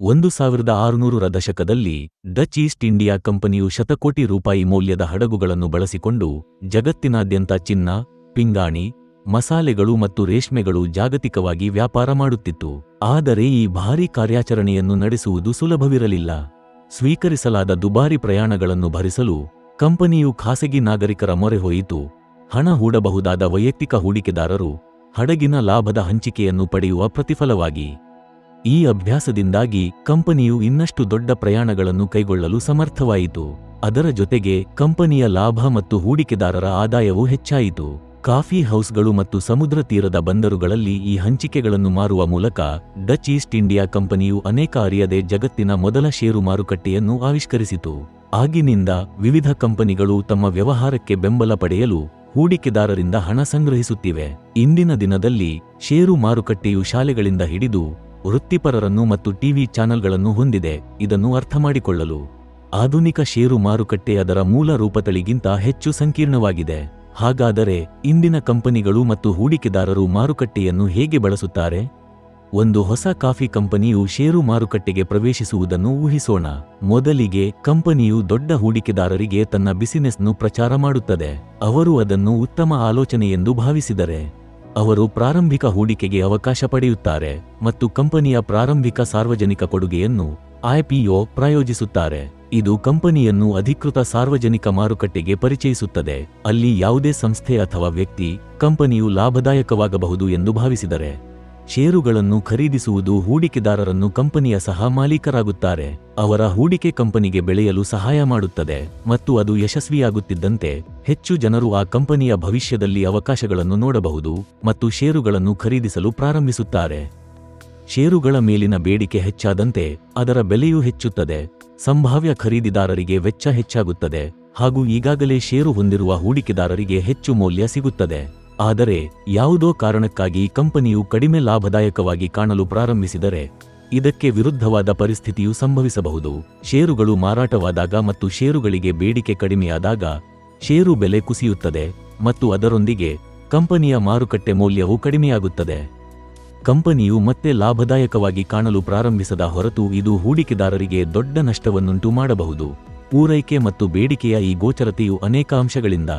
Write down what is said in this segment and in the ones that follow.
ಒಂದು ಸಾವಿರದ ಆರುನೂರರ ದಶಕದಲ್ಲಿ ಡಚ್ ಈಸ್ಟ್ ಇಂಡಿಯಾ ಕಂಪನಿಯು ಶತಕೋಟಿ ರೂಪಾಯಿ ಮೌಲ್ಯದ ಹಡಗುಗಳನ್ನು ಬಳಸಿಕೊಂಡು ಜಗತ್ತಿನಾದ್ಯಂತ ಚಿನ್ನ, ಪಿಂಗಾಣಿ, ಮಸಾಲೆಗಳು ಮತ್ತು ರೇಷ್ಮೆಗಳು ಜಾಗತಿಕವಾಗಿ ವ್ಯಾಪಾರ ಮಾಡುತ್ತಿತ್ತು. ಆದರೆ ಈ ಭಾರೀ ಕಾರ್ಯಾಚರಣೆಯನ್ನು ನಡೆಸುವುದು ಸುಲಭವಿರಲಿಲ್ಲ. ಸ್ವೀಕರಿಸಲಾದ ದುಬಾರಿ ಪ್ರಯಾಣಗಳನ್ನು ಭರಿಸಲು ಕಂಪನಿಯು ಖಾಸಗಿ ನಾಗರಿಕರ ಮೊರೆ ಹೋಯಿತು. ಹಣ ಹೂಡಬಹುದಾದ ವೈಯಕ್ತಿಕ ಹೂಡಿಕೆದಾರರು ಹಡಗಿನ ಲಾಭದ ಹಂಚಿಕೆಯನ್ನು ಪಡೆಯುವ ಪ್ರತಿಫಲವಾಗಿ ಈ ಅಭ್ಯಾಸದಿಂದಾಗಿ ಕಂಪನಿಯು ಇನ್ನಷ್ಟು ದೊಡ್ಡ ಪ್ರಯಾಣಗಳನ್ನು ಕೈಗೊಳ್ಳಲು ಸಮರ್ಥವಾಯಿತು. ಅದರ ಜೊತೆಗೆ ಕಂಪನಿಯ ಲಾಭ ಮತ್ತು ಹೂಡಿಕೆದಾರರ ಆದಾಯವೂ ಹೆಚ್ಚಾಯಿತು. ಕಾಫಿ ಹೌಸ್ಗಳು ಮತ್ತು ಸಮುದ್ರ ತೀರದ ಬಂದರುಗಳಲ್ಲಿ ಈ ಹಂಚಿಕೆಗಳನ್ನು ಮಾರುವ ಮೂಲಕ ಡಚ್ ಈಸ್ಟ್ ಇಂಡಿಯಾ ಕಂಪನಿಯು ಅನೇಕ ಅರಿಯದೆ ಜಗತ್ತಿನ ಮೊದಲ ಷೇರು ಮಾರುಕಟ್ಟೆಯನ್ನು ಆವಿಷ್ಕರಿಸಿತು. ಆಗಿನಿಂದ ವಿವಿಧ ಕಂಪನಿಗಳು ತಮ್ಮ ವ್ಯವಹಾರಕ್ಕೆ ಬೆಂಬಲ ಪಡೆಯಲು ಹೂಡಿಕೆದಾರರಿಂದ ಹಣ ಸಂಗ್ರಹಿಸುತ್ತಿವೆ. ಇಂದಿನ ದಿನದಲ್ಲಿ ಷೇರು ಮಾರುಕಟ್ಟೆಯು ಶಾಲೆಗಳಿಂದ ಹಿಡಿದು ವೃತ್ತಿಪರರನ್ನು ಮತ್ತು ಟಿವಿ ಚಾನೆಲ್ಗಳನ್ನು ಹೊಂದಿದೆ. ಇದನ್ನು ಅರ್ಥಮಾಡಿಕೊಳ್ಳಲು ಆಧುನಿಕ ಷೇರು ಮಾರುಕಟ್ಟೆ ಅದರ ಮೂಲ ರೂಪತಳಿಗಿಂತ ಹೆಚ್ಚು ಸಂಕೀರ್ಣವಾಗಿದೆ. ಹಾಗಾದರೆ ಇಂದಿನ ಕಂಪನಿಗಳು ಮತ್ತು ಹೂಡಿಕೆದಾರರು ಮಾರುಕಟ್ಟೆಯನ್ನು ಹೇಗೆ ಬಳಸುತ್ತಾರೆ? ಒಂದು ಹೊಸ ಕಾಫಿ ಕಂಪನಿಯು ಷೇರು ಮಾರುಕಟ್ಟೆಗೆ ಪ್ರವೇಶಿಸುವುದನ್ನು ಊಹಿಸೋಣ. ಮೊದಲಿಗೆ ಕಂಪನಿಯು ದೊಡ್ಡ ಹೂಡಿಕೆದಾರರಿಗೆ ತನ್ನ ಬಿಸಿನೆಸ್ನು ಪ್ರಚಾರ ಮಾಡುತ್ತದೆ. ಅವರು ಅದನ್ನು ಉತ್ತಮ ಆಲೋಚನೆಯೆಂದು ಭಾವಿಸಿದರೆ ಅವರು ಪ್ರಾರಂಭಿಕ ಹೂಡಿಕೆಗೆ ಅವಕಾಶ ಪಡೆಯುತ್ತಾರೆ ಮತ್ತು ಕಂಪನಿಯ ಪ್ರಾರಂಭಿಕ ಸಾರ್ವಜನಿಕ ಕೊಡುಗೆಯನ್ನು ಐಪಿಒ ಪ್ರಾಯೋಜಿಸುತ್ತಾರೆ. ಇದು ಕಂಪನಿಯನ್ನು ಅಧಿಕೃತ ಸಾರ್ವಜನಿಕ ಮಾರುಕಟ್ಟೆಗೆ ಪರಿಚಯಿಸುತ್ತದೆ. ಅಲ್ಲಿ ಯಾವುದೇ ಸಂಸ್ಥೆ ಅಥವಾ ವ್ಯಕ್ತಿ ಕಂಪನಿಯು ಲಾಭದಾಯಕವಾಗಬಹುದು ಎಂದು ಭಾವಿಸಿದರೆ. ಷೇರುಗಳನ್ನು ಖರೀದಿಸುವುದು ಹೂಡಿಕೆದಾರರನ್ನು ಕಂಪನಿಯ ಸಹ ಮಾಲೀಕರಾಗುತ್ತಾರೆ. ಅವರ ಹೂಡಿಕೆ ಕಂಪನಿಗೆ ಬೆಳೆಯಲು ಸಹಾಯ ಮಾಡುತ್ತದೆ ಮತ್ತು ಅದು ಯಶಸ್ವಿಯಾಗುತ್ತಿದ್ದಂತೆ ಹೆಚ್ಚು ಜನರು ಆ ಕಂಪನಿಯ ಭವಿಷ್ಯದಲ್ಲಿ ಅವಕಾಶಗಳನ್ನು ನೋಡಬಹುದು ಮತ್ತು ಷೇರುಗಳನ್ನು ಖರೀದಿಸಲು ಪ್ರಾರಂಭಿಸುತ್ತಾರೆ. ಷೇರುಗಳ ಮೇಲಿನ ಬೇಡಿಕೆ ಹೆಚ್ಚಾದಂತೆ ಅದರ ಬೆಲೆಯೂ ಹೆಚ್ಚುತ್ತದೆ. ಸಂಭಾವ್ಯ ಖರೀದಿದಾರರಿಗೆ ವೆಚ್ಚ ಹೆಚ್ಚಾಗುತ್ತದೆ ಹಾಗೂ ಈಗಾಗಲೇ ಷೇರು ಹೊಂದಿರುವ ಹೂಡಿಕೆದಾರರಿಗೆ ಹೆಚ್ಚು ಮೌಲ್ಯ ಸಿಗುತ್ತದೆ. ಆದರೆ ಯಾವುದೋ ಕಾರಣಕ್ಕಾಗಿ ಕಂಪನಿಯು ಕಡಿಮೆ ಲಾಭದಾಯಕವಾಗಿ ಕಾಣಲು ಪ್ರಾರಂಭಿಸಿದರೆ ಇದಕ್ಕೆ ವಿರುದ್ಧವಾದ ಪರಿಸ್ಥಿತಿಯು ಸಂಭವಿಸಬಹುದು. ಷೇರುಗಳು ಮಾರಾಟವಾದಾಗ ಮತ್ತು ಷೇರುಗಳಿಗೆ ಬೇಡಿಕೆ ಕಡಿಮೆಯಾದಾಗ ಷೇರು ಬೆಲೆ ಕುಸಿಯುತ್ತದೆ ಮತ್ತು ಅದರೊಂದಿಗೆ ಕಂಪನಿಯ ಮಾರುಕಟ್ಟೆ ಮೌಲ್ಯವು ಕಡಿಮೆಯಾಗುತ್ತದೆ. ಕಂಪನಿಯು ಮತ್ತೆ ಲಾಭದಾಯಕವಾಗಿ ಕಾಣಲು ಪ್ರಾರಂಭಿಸದ ಹೊರತು ಇದು ಹೂಡಿಕೆದಾರರಿಗೆ ದೊಡ್ಡ ನಷ್ಟವನ್ನುಂಟು ಮಾಡಬಹುದು. ಪೂರೈಕೆ ಮತ್ತು ಬೇಡಿಕೆಯ ಈ ಗೋಚರತೆಯು ಅನೇಕ ಅಂಶಗಳಿಂದ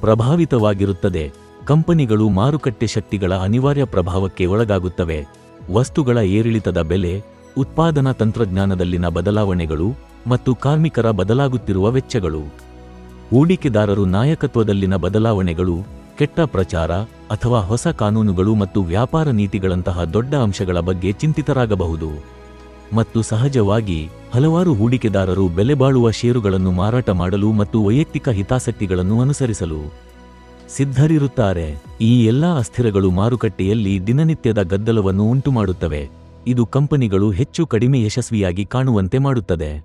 ಪ್ರಭಾವಿತವಾಗಿರುತ್ತದೆ. ಕಂಪನಿಗಳು ಮಾರುಕಟ್ಟೆ ಶಕ್ತಿಗಳ ಅನಿವಾರ್ಯ ಪ್ರಭಾವಕ್ಕೆ ಒಳಗಾಗುತ್ತವೆ. ವಸ್ತುಗಳ ಏರಿಳಿತದ ಬೆಲೆ, ಉತ್ಪಾದನಾ ತಂತ್ರಜ್ಞಾನದಲ್ಲಿನ ಬದಲಾವಣೆಗಳು ಮತ್ತು ಕಾರ್ಮಿಕರ ಬದಲಾಗುತ್ತಿರುವ ವೆಚ್ಚಗಳು. ಹೂಡಿಕೆದಾರರು ನಾಯಕತ್ವದಲ್ಲಿನ ಬದಲಾವಣೆಗಳು, ಕೆಟ್ಟ ಪ್ರಚಾರ ಅಥವಾ ಹೊಸ ಕಾನೂನುಗಳು ಮತ್ತು ವ್ಯಾಪಾರ ನೀತಿಗಳಂತಹ ದೊಡ್ಡ ಅಂಶಗಳ ಬಗ್ಗೆ ಚಿಂತಿತರಾಗಬಹುದು. ಮತ್ತು ಸಹಜವಾಗಿ, ಹಲವಾರು ಹೂಡಿಕೆದಾರರು ಬೆಲೆಬಾಳುವ ಷೇರುಗಳನ್ನು ಮಾರಾಟ ಮಾಡಲು ಮತ್ತು ವೈಯಕ್ತಿಕ ಹಿತಾಸಕ್ತಿಗಳನ್ನು ಅನುಸರಿಸಲು. ಸಿದ್ಧರಿರುತ್ತಾರೆ. ಈ ಎಲ್ಲಾ ಅಸ್ಥಿರಗಳು ಮಾರುಕಟ್ಟೆಯಲ್ಲಿ ದಿನನಿತ್ಯದ ಗದ್ದಲವನ್ನು ಉಂಟುಮಾಡುತ್ತವೆ. ಇದು ಕಂಪನಿಗಳು ಹೆಚ್ಚು ಕಡಿಮೆ ಯಶಸ್ವಿಯಾಗಿ ಕಾಣುವಂತೆ ಮಾಡುತ್ತದೆ.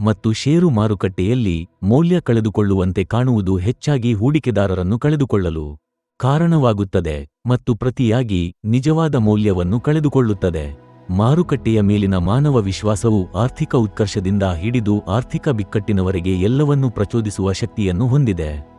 ಮತ್ತು ಷೇರು ಮಾರುಕಟ್ಟೆಯಲ್ಲಿ ಮೌಲ್ಯ ಕಳೆದುಕೊಳ್ಳುವಂತೆ ಕಾಣುವುದು ಹೆಚ್ಚಾಗಿ ಹೂಡಿಕೆದಾರರನ್ನು ಕಳೆದುಕೊಳ್ಳಲು ಕಾರಣವಾಗುತ್ತದೆ ಮತ್ತು ಪ್ರತಿಯಾಗಿ ನಿಜವಾದ ಮೌಲ್ಯವನ್ನು ಕಳೆದುಕೊಳ್ಳುತ್ತದೆ. ಮಾರುಕಟ್ಟೆಯ ಮೇಲಿನ ಮಾನವ ವಿಶ್ವಾಸವು ಆರ್ಥಿಕ ಉತ್ಕರ್ಷದಿಂದ ಹಿಡಿದು ಆರ್ಥಿಕ ಬಿಕ್ಕಟ್ಟಿನವರೆಗೆ ಎಲ್ಲವನ್ನೂ ಪ್ರಚೋದಿಸುವ ಶಕ್ತಿಯನ್ನು ಹೊಂದಿದೆ.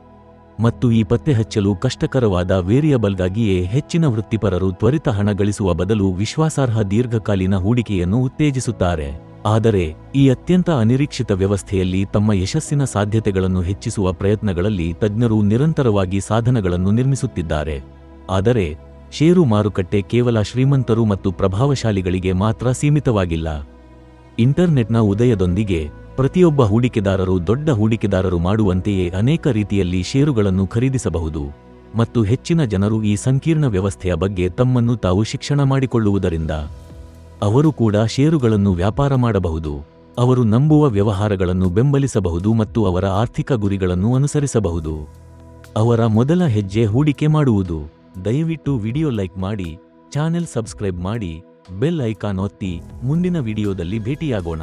ಮತ್ತು ಈ ಪತ್ತೆಹಚ್ಚಲು ಕಷ್ಟಕರವಾದ ವೇರಿಯಬಲ್ಗಾಗಿಯೇ ಹೆಚ್ಚಿನ ವೃತ್ತಿಪರರು ತ್ವರಿತ ಹಣ ಗಳಿಸುವ ಬದಲು ವಿಶ್ವಾಸಾರ್ಹ ದೀರ್ಘಕಾಲೀನ ಹೂಡಿಕೆಯನ್ನು ಉತ್ತೇಜಿಸುತ್ತಾರೆ. ಆದರೆ, ಈ ಅತ್ಯಂತ ಅನಿರೀಕ್ಷಿತ ವ್ಯವಸ್ಥೆಯಲ್ಲಿ ತಮ್ಮ ಯಶಸ್ಸಿನ ಸಾಧ್ಯತೆಗಳನ್ನು ಹೆಚ್ಚಿಸುವ ಪ್ರಯತ್ನಗಳಲ್ಲಿ ತಜ್ಞರು ನಿರಂತರವಾಗಿ ಸಾಧನಗಳನ್ನು ನಿರ್ಮಿಸುತ್ತಿದ್ದಾರೆ. ಆದರೆ, ಷೇರು ಮಾರುಕಟ್ಟೆ ಕೇವಲ ಶ್ರೀಮಂತರು ಮತ್ತು ಪ್ರಭಾವಶಾಲಿಗಳಿಗೆ ಮಾತ್ರ ಸೀಮಿತವಾಗಿಲ್ಲ. ಇಂಟರ್ನೆಟ್ನ ಉದಯದೊಂದಿಗೆ ಪ್ರತಿಯೊಬ್ಬ ಹೂಡಿಕೆದಾರರು ದೊಡ್ಡ ಹೂಡಿಕೆದಾರರು ಮಾಡುವಂತೆಯೇ ಅನೇಕ ರೀತಿಯಲ್ಲಿ ಷೇರುಗಳನ್ನು ಖರೀದಿಸಬಹುದು. ಮತ್ತು ಹೆಚ್ಚಿನ ಜನರು ಈ ಸಂಕೀರ್ಣ ವ್ಯವಸ್ಥೆಯ ಬಗ್ಗೆ ತಮ್ಮನ್ನು ತಾವು ಶಿಕ್ಷಣ ಮಾಡಿಕೊಳ್ಳುವುದರಿಂದ ಅವರು ಕೂಡ ಷೇರುಗಳನ್ನು ವ್ಯಾಪಾರ ಮಾಡಬಹುದು. ಅವರು ನಂಬುವ ವ್ಯವಹಾರಗಳನ್ನು ಬೆಂಬಲಿಸಬಹುದು ಮತ್ತು ಅವರ ಆರ್ಥಿಕ ಗುರಿಗಳನ್ನು ಅನುಸರಿಸಬಹುದು. ಅವರ ಮೊದಲ ಹೆಜ್ಜೆ ಹೂಡಿಕೆ ಮಾಡುವುದು. ದಯವಿಟ್ಟು ವಿಡಿಯೋ ಲೈಕ್ ಮಾಡಿ, ಚಾನೆಲ್ ಸಬ್ಸ್ಕ್ರೈಬ್ ಮಾಡಿ. ಬೆಲ್ ಐಕಾನ್ ಒತ್ತಿ ಮುಂದಿನ ವಿಡಿಯೋದಲ್ಲಿ ಭೇಟಿಯಾಗೋಣ.